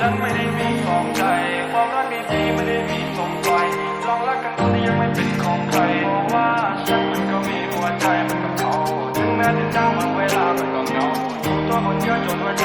ฉันไม่ได้มีสองใจ ความรักดีๆไม่ได้มีสมใจลองรักกันตอนที่ยังไม่เป็นของใครเพรว่าฉันมันก็มีหัวใจมันกับเขา ถึงแม้จะเจ้มันเวลามันก็เงาตัวคนเดียวจนหัวใจ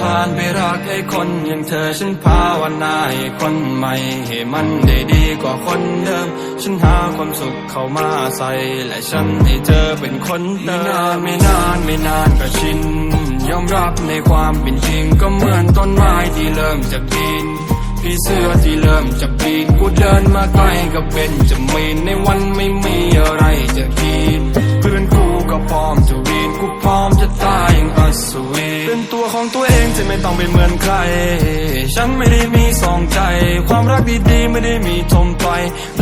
ผ่านไปรักให้คนอย่างเธอฉันภาวนาให้คนใหม่ให้มันได้ดีกว่าคนเดิม ฉันหาความสุขเข้ามาใส่ และฉันให้เธอเป็นคนเดิมนานไม่นานไม่นานก็ชิน ยอมรับในความเป็นจริงก็เหมือนต้นไม้ที่เริ่มจะปีนพี่เสื้อที่เริ่มจะปีนกูเดินมาใกล้ก็เป็นจะมีในวันไม่มี ของตัวเองจะไม่ต้องไปเหมือนใคร ฉันไม่ได้มีสองใจ ความรักดีๆไม่ได้มีทมไป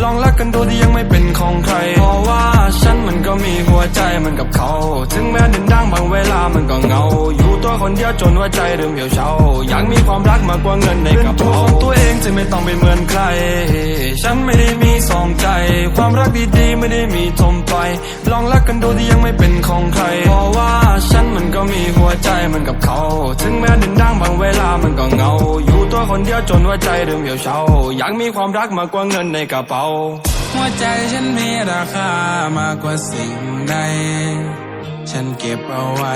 ลองรักกันดูที่ยังไม่เป็นของใคร เพราะว่าฉันมันก็มีหัวใจเหมือนกับเขา ถึงแม้ดินดังบางเวลามันก็เงา อยู่ตัวคนเดียวจนหัวใจเริ่มเหี่ยวเฉาอยากมีความรักมากกว่าเงินในกระเป๋าของตัวเองจะไม่ต้องไปเหมือนใคร ฉันไม่ได้มี ของใจ ความรักดีๆไม่ได้มีทมไป ลองรักกันดูที่ยังไม่เป็นของใคร เพราะว่าฉันมันก็มีหัวใจเหมือนกับเขา ถึงแม้ดินดังบางเวลามันก็เงา อยู่ตัวคนเดียวจนว่าใจเริ่มเหี่ยวเฉาอยากมีความรักมากกว่าเงินในกระเป๋า หัวใจฉันมีราคามากกว่าสิ่งใด ฉันเก็บเอาไว้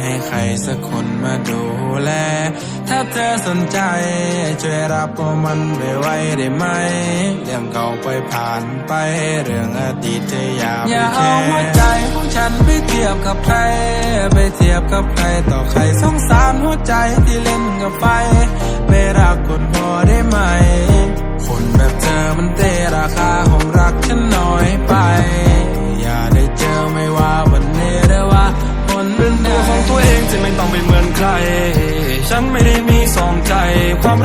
ให้ใครสักคนมาดูแล ถ้าเธอสนใจ ช่วยรับเอามันไปไว้ได้ไหม เรื่องเก่าไปผ่านไป เรื่องอดีตเธออย่าไปอย่าแคเอาหัวร์ใจของฉันไปเทียบกับใคร ไปเทียบกับใครต่อใครสงสารหัวใจที่เล่นกับไฟ ไม่รักคนพอได้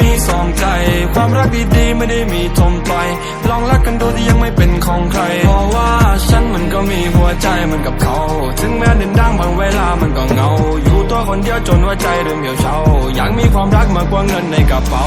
ีสองใจ ความรักดีๆไม่ได้มีทมไปลองรักกันดูที่ยังไม่เป็นของใคร เพราะว่าฉันมันก็มีหัวใจเหมือนกับเขา ถึงแม้เดินดังบางเวลามันก็เงา อยู่ตัวคนเดียวจนว่าใจเริ่มเหี่ยวเฉาอยากมีความรักมากกว่าเงินในกระเป๋า